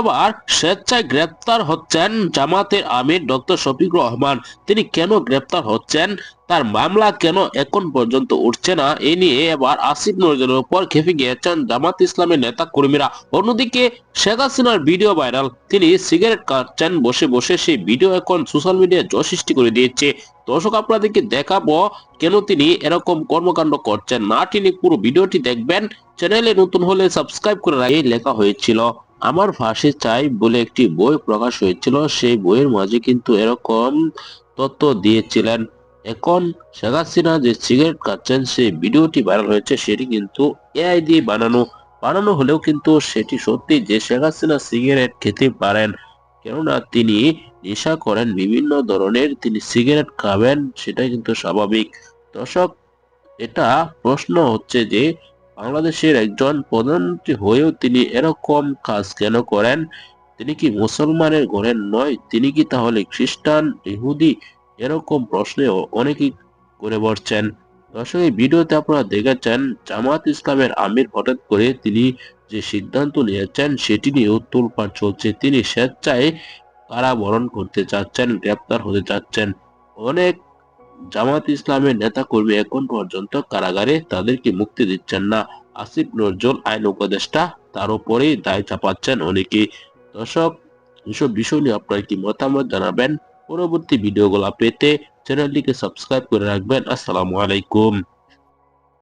আবার স্বেচ্ছায় গ্রেপ্তার হচ্ছেন জামাতের আমির ডক্টর শফিক রহমান। তিনি কেন গ্রেপ্তার হচ্ছেন? তার মামলা কেন এখন পর্যন্ত উঠছে না? এ নিয়ে এবার আসিফ নজরের উপর খেপে গিয়েছেন জামাত ইসলামের নেতা কর্মীরা অন্যদিকে শেখ হাসিনার ভিডিও ভাইরাল। তিনি সিগারেট কাটছেন, বসে বসে সেই ভিডিও এখন সোশ্যাল মিডিয়ায় জয় সৃষ্টি করে দিয়েছে। দর্শক, আপনাদেরকে দেখাবো কেন তিনি এরকম কর্মকাণ্ড করছেন। না তিনি পুরো ভিডিওটি দেখবেন। চ্যানেলে নতুন হলে সাবস্ক্রাইব করে রাখি লেখা হয়েছিল। আমার ফাঁসি চাই বলে একটি বই প্রকাশ হয়েছিল। সেই বইয়ের মাঝে কিন্তু এরকম তথ্য দিয়েছিলেন। এখন শেখ হাসিনা যে সিগারেট খাচ্ছেন, সেই ভিডিওটি ভাইরাল হয়েছে, সেটি কিন্তু এআই দিয়ে বানানো। বানানো হলেও কিন্তু সেটি সত্যি যে শেখ হাসিনা সিগারেট খেতে পারেন, কেননা তিনি নেশা করেন, বিভিন্ন ধরনের তিনি সিগারেট খাবেন সেটা কিন্তু স্বাভাবিক। দর্শক, এটা প্রশ্ন হচ্ছে যে বাংলাদেশের একজন প্রধানমন্ত্রী হয়েও তিনি এরকম কাজ কেন করেন? তিনি কি মুসলমানের ঘরের নয়? তিনি কি তাহলে খ্রিস্টান, ইহুদি? এরকম প্রশ্নে অনেকেই করে বসছেন। দর্শক, এই ভিডিওতে আপনারা দেখেছেন, জামাত ইসলামের আমির হঠাৎ করে তিনি যে সিদ্ধান্ত নিয়েছেন, সেটি নিয়ে তোলপাড় চলছে। তিনি স্বেচ্ছায় কারাবরণ করতে চাচ্ছেন, গ্রেপ্তার হতে চাচ্ছেন। অনেক জামাত ইসলামের নেতা কর্মী এখন পর্যন্ত কারাগারে তাদেরকে মুক্তি দিচ্ছেন না। আসিফ নজরুল আইন উপদেষ্টা, তার উপরেই দায় চাপাচ্ছেন অনেকে। দর্শক, এসব বিষয় নিয়ে আপনার কি মতামত জানাবেন? পরবর্তী ভিডিওগুলো পেতে চ্যানেলটিকে সাবস্ক্রাইব করে রাখবেন। আসসালামু আলাইকুম।